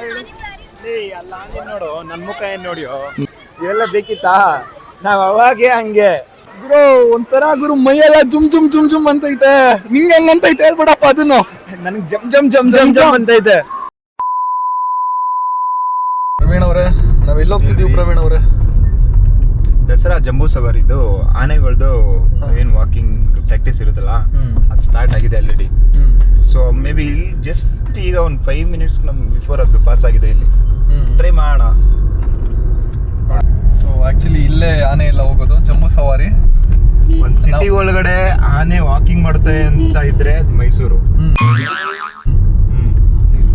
ಅಲ್ಲ ನೋಡು ನನ್ ಮುಖ ಏನ್ ನೋಡಿಯೋ? ಇವೆಲ್ಲ ಬೇಕಿತ್ತಾ? ನಾವ್ ಅವಾಗೆ ಹಂಗೆ. ಗುರು ಒಂಥರ ಗುರು ಮೈಯೆಲ್ಲ ಜುಮ್ ಜುಮ್ ಜುಮ್ ಜುಮ್ ಅಂತೈತೆ. ನಿಂಗೆ ಹೆಂಗಂತೈತೆ ಹೇಳ್ಬಿಡಪ್ಪ ಅದನ್ನು. ನನಗೆ ಜಮ್ ಜಮ್ ಜಮ್ ಜಮ್ ಜಮ್ ಅಂತ ಇದೆ ಪ್ರವೀಣ್ ಅವರೇ ನಾವ್ ಎಲ್ಲಿ ಹೋಗ್ತಿದೀವಿ ಪ್ರವೀಣ್ ಅವರೇ? ದಸರಾ ಜಂಬೂ ಸವಾರಿದು ಆನೆಗಳ್ದು ಏನ್ ವಾಕಿಂಗ್ ಪ್ರಾಕ್ಟೀಸ್ ಇರುತ್ತಲ್ಲ. ಅದು ಸ್ಟಾರ್ಟ್ ಆಗಿದೆ ಆಲ್ರೆಡಿ ಜಸ್ಟ್ ಈಗ ಒಂದು ಫೈವ್ ಮಿನಿಟ್ಸ್ ನಮ್ ಬಿಫೋರ್ ಅದು ಪಾಸ್ ಆಗಿದೆ ಇಲ್ಲಿ. ಟ್ರೈ ಮಾಡೋಣ. ಸೊ ಆಕ್ಚುಲಿ ಇಲ್ಲೇ ಆನೆ ಎಲ್ಲ ಹೋಗೋದು ಜಮ್ಮು ಸವಾರಿ. ಒಂದು ಸಿಟಿ ಒಳಗಡೆ ಆನೆ ವಾಕಿಂಗ್ ಮಾಡುತ್ತೆ ಅಂತ ಇದ್ರೆ ಅದು ಮೈಸೂರು.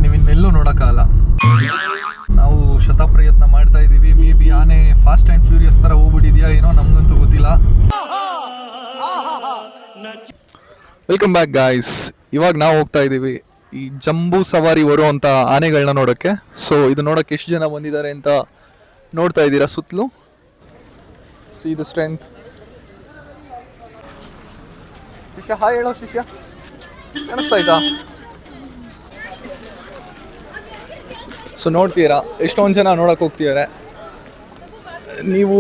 ನೀವು ಇನ್ನೆಲ್ಲೂ ನೋಡೋಕ್ಕಾಗಲ್ಲ ನಾವು ಶತಪ್ರಯತ್ನ ಮಾಡ್ತಾ ಇದ್ದೀವಿ. ಮೇ ಬಿ ಆನೆ ಫಾಸ್ಟ್ ಆ್ಯಂಡ್ ಫ್ಯೂರಿಯಸ್ ಥರ ಹೋಗ್ಬಿಟ್ಟಿದ್ಯಾ ಏನೋ ನಮಗಂತೂ ಗೊತ್ತಿಲ್ಲ. ವೆಲ್ಕಮ್ ಬ್ಯಾಕ್ ಗಾಯ್ಸ್ ಇವಾಗ ನಾವು ಹೋಗ್ತಾ ಇದ್ದೀವಿ. ಈ ಜಂಬೂ ಸವಾರಿ ಬರುವಂಥ ಆನೆಗಳನ್ನ ನೋಡೋಕ್ಕೆ. ಸೊ ಇದು ನೋಡೋಕ್ಕೆ ಎಷ್ಟು ಜನ ಬಂದಿದ್ದಾರೆ ಅಂತ ನೋಡ್ತಾ ಇದ್ದೀರಾ ಸುತ್ತಲೂ? ಸಿ ದ ಸ್ಟ್ರೆಂತ್ ಶಿಷ್ಯ, ಹಾಯ್ ಹೇಳೋ ಶಿಷ್ಯ. ಕಾಣಿಸ್ತಾ ಆಯ್ತಾ ಸೊ ನೋಡ್ತೀರಾ? ಎಷ್ಟೊಂದು ಜನ ನೋಡಕ್ಕೆ ಹೋಗ್ತಿದ್ದಾರೆ. ನೀವು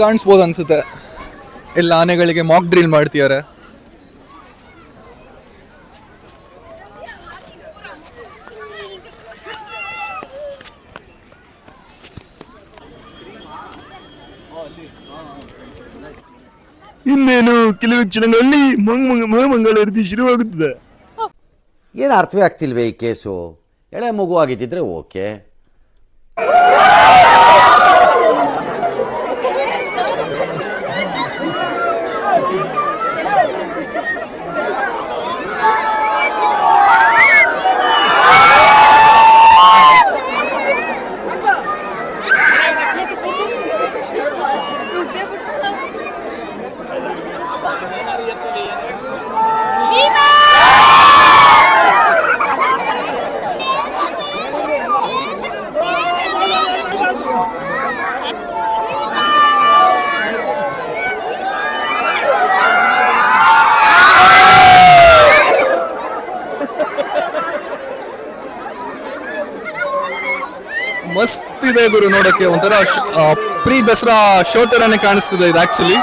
ಕಾಣಿಸ್ಬೋದು ಅನಿಸುತ್ತೆ. ಎಲ್ಲ ಆನೆಗಳಿಗೆ ಮಾಕ್ ಡ್ರಿಲ್ ಮಾಡ್ತಿದ್ದಾರೆ. ಇನ್ನೇನು ಕೆಲವು ಕ್ಷಣಗಳಲ್ಲಿ ಮಂಗಳಾರತಿ ಶುರುವಾಗುತ್ತದೆ ಏನು ಅರ್ಥವೇ ಆಗ್ತಿಲ್ವೇ ಈ ಕೇಸು? ಎಳೆ ಮಗು ಆಗಿದ್ದಿದ್ರೆ ಓಕೆ. ಮಸ್ತ್ ಇದೆ ಗುರು ನೋಡಕ್ಕೆ ಒಂಥರ ಪ್ರೀ ದಸರಾ ಶೋ ತರಾನೇ ಕಾಣಿಸ್ತಿದೆ ಇದು ಆಕ್ಚುಲಿ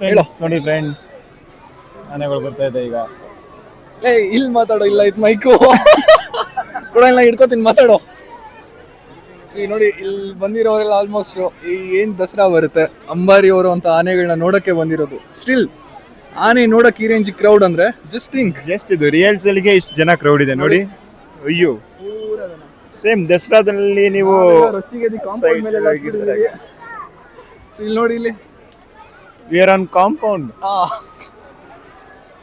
ಹೇಳೋ. ನೋಡಿ ಫ್ರೆಂಡ್ಸ್ ಆನೆಗಳು ಬರ್ತಾ ಇದೆ ಈಗ. ಏ ಇಲ್ಲಿ ಮಾತಾಡೋ ಇಲ್ಲ ಇದು ಮೈಕು ಕೂಡ ಇಲ್ಲ ಹಿಡ್ಕೋತೀನಿ ಮಾತಾಡೋ. ಈ ನೋಡಿ ಇಲ್ಲಿ ಬಂದಿರೋರೆಲ್ಲ ಆಲ್ಮೋಸ್ಟ್ ಈ ಏನು ದಸರಾ ಬರುತ್ತೆ ಅಂಬಾರಿ ಅವರು ಅಂತ ಆನೆಗಳನ್ನ ನೋಡಕ್ಕೆ ಬಂದಿರೋದು. ಸ್ಟಿಲ್ ಆನೆ ನೋಡಕ್ಕೆ ಈ ರೇಂಜ್ ಕ್ರೌಡ್ ಅಂದ್ರೆ ಜಸ್ಟ್ ಥಿಂಕ್ ಜಸ್ಟ್ ಇದು ರಿಯಲ್ಸ್ ಅಲ್ಲಿಗೆ ಇಷ್ಟು ಜನ ಕ್ರೌಡ್ ಇದೆ ನೋಡಿ. ಅಯ್ಯೋ. ಸೇಮ್ ದಸರಾದಲ್ಲಿ ನೀವು ಇಲ್ಲಿ ನೋಡಿ ಇಲ್ಲಿ. ವಿ ಆರ್ ಆನ್ ಕಾಂಪೌಂಡ್ ಆ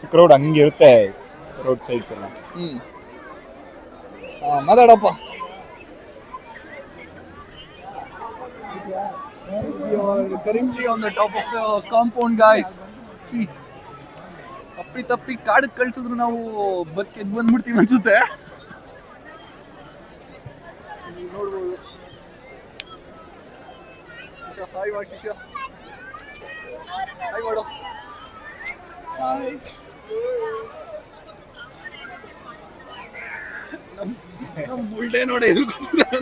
ಕ್ರೌಡ್ ಹಂಗಿರುತ್ತೆ ರೋಡ್ ಸೈಡ್ಸ್ ಎಲ್ಲ. ಹ್ಮ್. ಆ, ಮಾತಾಡಪ್ಪ. Of the compound guys see ತಪ್ಪಿ ತಪ್ಪಿ ಕಾಡಕ್ಕೆ ಕಳ್ಸಿದ್ರು ನಾವು ಬದುಕೆದ್ ಬಂದ್ಬಿಡ್ತೀವಿ ಅನ್ಸುತ್ತೆ. ನೋಡ್ಬೋದು. ಹಾಯ್ ಮಾಡಿ ನಮ್ ಬುಲ್ಡೆ ನೋಡಿ ಎದುರ್ಕೊಂತಿದ್ದಾರೆ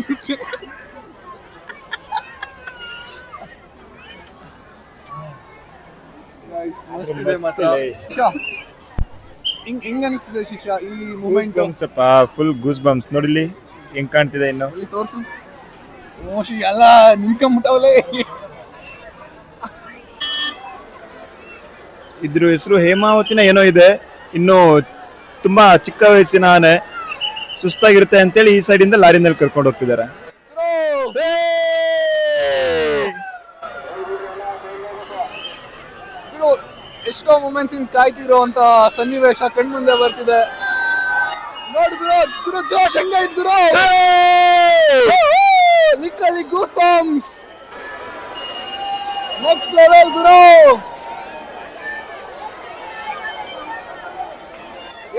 ಹಿಂಗ್ ಹಿಂಗ್ ಅನಿಸ್ತಿದೆ ಶಿಷ್ಯ ಈ ಮೂಮೆಂಟ್ ಬಂಪ್ಸ್ ಅಪ್ಪ. ಫುಲ್ ಗೂಸ್ ಬಂಪ್ಸ್ ನೋಡಿಲಿ ಹೆಂಗ್ ಕಾಣ್ತಿದೆ ಇನ್ನು. ತೋರಿಸು. ತೋರ್ಸು ಮೋಶಿ ಎಲ್ಲ ನಿಂತ್ಕೊಂಡ್ಬಿಟ್ಟವಲೇ. ಇದ್ರ ಹೆಸರು ಹೇಮಾವತಿನ ಏನೋ ಇದೆ. ಇನ್ನು ತುಂಬಾ ಚಿಕ್ಕ ವಯಸ್ಸಿನ ಆನೆ ಸುಸ್ತಾಗಿರುತ್ತೆ ಅಂತೇಳಿ ಈ ಸೈಡಿಂದ ಲಾರಿನಲ್ಲಿ ಕರ್ಕೊಂಡು ಹೋಗ್ತಿದ್ದಾರೆ. ಎಷ್ಟೋ ಮೂಮೆಂಟ್ಸ್ ಇಂದ ಕಾಯ್ತಿದ್ರು ಅಂತ ಸನ್ನಿವೇಶ ಕಣ್ಮುಂದೆ ಬರ್ತಿದೆ. ನೋಡ್ ಗುರು ಜೋಶ್ ಹೆಂಗೈತ್ ಗುರು? ಲಿಟ್ರಲಿ ಗೂಸ್ ಬಾಂಬ್ಸ್ ನೆಕ್ಸ್ಟ್ ಗುರು.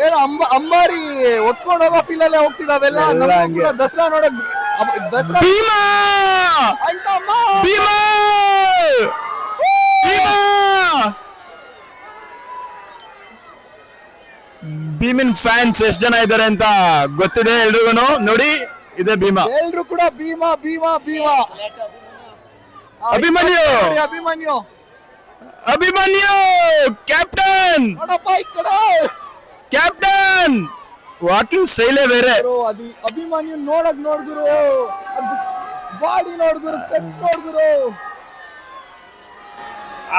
ಏನು ಅಂಬ ಅಂಬಾರಿ ಒತ್ಕೊಂಡು ಹೋಗೋ ಫೀಲ್ ಅಲ್ಲೇ ಹೋಗ್ತಿದಾವೆಲ್ಲ ಎಲ್ಲ ನಮ್ಗೂ ಹಂಗೆ. ಕೂಡ ದಸರಾ ನೋಡಕ್ ದಸರಾ ಭೀಮಾ! ಆಯ್ತಮ್ಮ. ಭೀಮಾ! ಭೀಮಾ! ಭೀಮಿನ್ ಫ್ಯಾನ್ಸ್ ಎಷ್ಟು ಜನ ಇದ್ದಾರೆ ಅಂತ ಗೊತ್ತಿದೆ ಎಲ್ರಿಗೂ ನೋಡಿ ಇದೆ ಭೀಮಾ. ಎಲ್ರು ಕೂಡ ಭೀಮಾ ಭೀಮಾ ಭೀಮಾ. ಆ, ಅಭಿಮನ್ಯು! ನೋಡಿ, ಅಭಿಮನ್ಯು. ಅಭಿಮನ್ಯು! ಕ್ಯಾಪ್ಟನ್ ನೋಡಪ್ಪ ಈ ಕಡೆ ಕ್ಯಾಪ್ಟನ್ ವಾಕಿಂಗ್ ಸ್ಟೈಲೇ ಬೇರೆ. ಅದು ಅಭಿಮನ್ಯು ನೋಡಕ್ ನೋಡಿದ್ರು ಅದು ಬಾಡಿ ನೋಡಿದ್ರು ಕಟ್ಸ್ ನೋಡಿದ್ರು.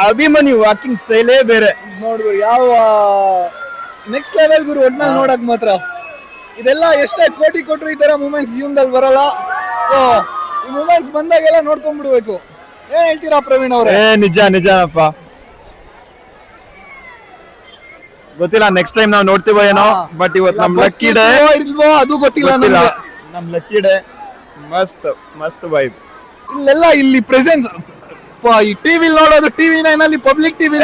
ಅಭಿಮಾನಿ ವಾಕಿಂಗ್ ಸ್ಟೈಲೇ ಬೇರೆ. ನೋಡಿದ್ರು ಯಾವ ನೆಕ್ಸ್ಟ್ ಲೆವೆಲ್ ಗುರು ಒಟ್ನಲ್ಲಿ ನೋಡಕ್ ಮಾತ್ರ. ಇದೆಲ್ಲ ಎಷ್ಟೇ ಕೋಟಿ ಕೊಟ್ಟರು ಈ ತರ ಮೂಮೆಂಟ್ಸ್ ಜೀವನದಲ್ಲಿ ಬರಲ್ಲ. ಸೊ ಈ ಮೂಮೆಂಟ್ಸ್ ಬಂದಾಗೆಲ್ಲ ನೋಡ್ಕೊಂಡ್ಬಿಡ್ಬೇಕು. ಏನ್ ಹೇಳ್ತೀರಾ ಪ್ರವೀಣ್ ಅವ್ರೆ? ಏ ನಿಜ ನಿಜನಪ್ಪ. ಗೊತ್ತಿಲ್ಲ ನೆಕ್ಸ್ಟ್ ಟೈಮ್ ನಾವು ನೋಡ್ತೀವೋ ಏನೋ ಬಟ್ ಇವತ್ತು ನಮ್ ಲಕ್ಕಿ ಡೇ ಇಲ್ವೋ ಅದು ಗೊತ್ತಿಲ್ಲ ನಮ್ಗೆ. ನಮ್ ಲಕ್ಕಿ ಡೇ ಮಸ್ತ್ ಮಸ್ತ್ ವೈಬ್ ಇಲ್ಲೆಲ್ಲ ಇಲ್ಲಿ ಪ್ರೆಸೆನ್ಸ್ ಈ ಟಿವಿ ನೋಡೋದು ಟಿವಿ ನೈನ್ ಅಲ್ಲಿ ಪಬ್ಲಿಕ್ ಟಿವಿ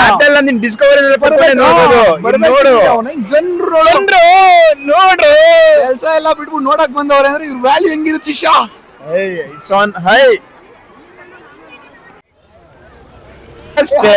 ಅದೆಲ್ಲ ನಿನ್ ಡಿಸ್ಕವರಿ ನೋಡು ಜನರು ಬಂದ್ರು ನೋಡು. ಕೆಲಸ ಎಲ್ಲ ಬಿಟ್ಬಿಟ್ಟು ನೋಡಕ್ ಬಂದವ್ರೆ ಅಂದ್ರೆ ಇದ್ರ ವ್ಯಾಲ್ಯೂ ಹೆಂಗಿರುತ್ತೆ ಶಾ ಇಟ್ಸ್ ಆನ್ ಹೈ ಅಷ್ಟೇ.